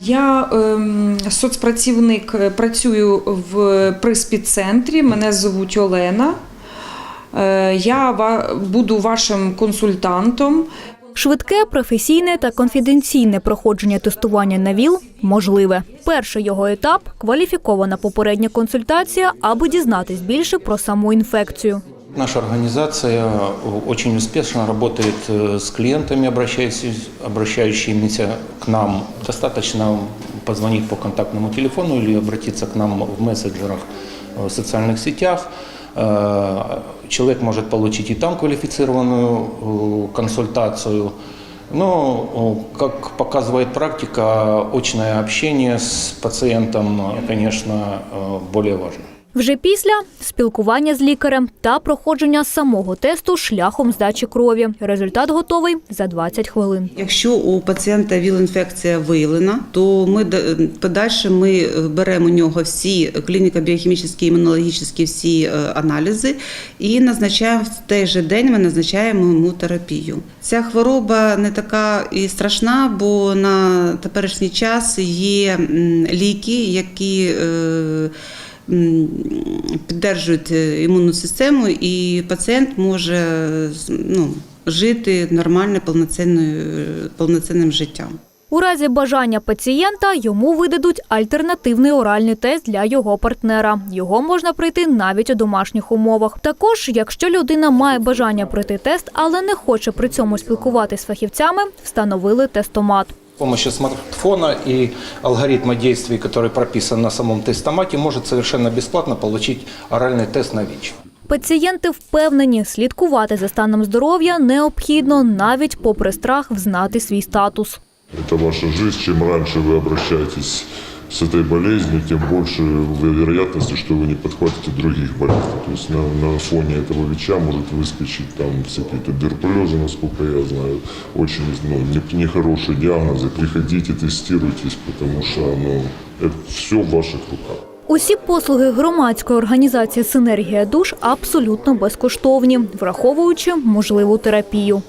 Я ем, соцпрацівник, е, працюю в приспідцентрі. Мене звуть Олена. Е, я буду вашим консультантом. Швидке, професійне та конфіденційне проходження тестування на ВІЛ можливе. Перший його етап кваліфікована попередня консультація, аби дізнатись більше про саму інфекцію. Наша организация э, очень успешно работает э, с клиентами, обращающимися, обращающимися к нам. Достаточно позвонить по контактному телефону или обратиться к нам в мессенджерах э, в социальных сетях. Э, Человек может получить и там квалифицированную э, консультацию. Но, э, как показывает практика, очное общение с пациентом, э, конечно, э, более важно. Вже після спілкування з лікарем та проходження самого тесту шляхом здачі крові. Результат готовий за 20 хвилин. Якщо у пацієнта ВІЛ-інфекція виявлена, то ми подальше ми беремо у нього всі клініко-біохімічні, імунологічні всі е, аналізи і назначаємо в той же день. Ми назначаємо йому терапію. Ця хвороба не така і страшна, бо на теперішній час є ліки, які піддержують е, імунну систему, і пацієнт може ну, жити нормально, повноцінним життям. У разі бажання пацієнта йому видадуть альтернативний оральний тест для його партнера. Його можна пройти навіть у домашніх умовах. Також, якщо людина має бажання пройти тест, але не хоче при цьому спілкуватися з фахівцями, встановили тестомат С помощью смартфона и алгоритма действий, который прописан на самом тестомате, может совершенно бесплатно получить оральный тест на ВИЧ. Пацієнти впевнені, слідкувати за станом здоров'я необхідно навіть попри страх взнати свій статус. Это ваша жизнь. Чем раньше вы обращаетесь с этой болезнью, тем больше вероятности, что вы не подхватите других болезней. То есть на, на фоне этого ВИЧа может выскочить там всякие туберкулезы, насколько я знаю. Очень ну, не- нехорошие диагнозы. Приходите, тестируйтесь, потому что ну, это все в ваших руках. Усі послуги громадської організації Синергія душ абсолютно безкоштовні, враховуючи можливу терапію.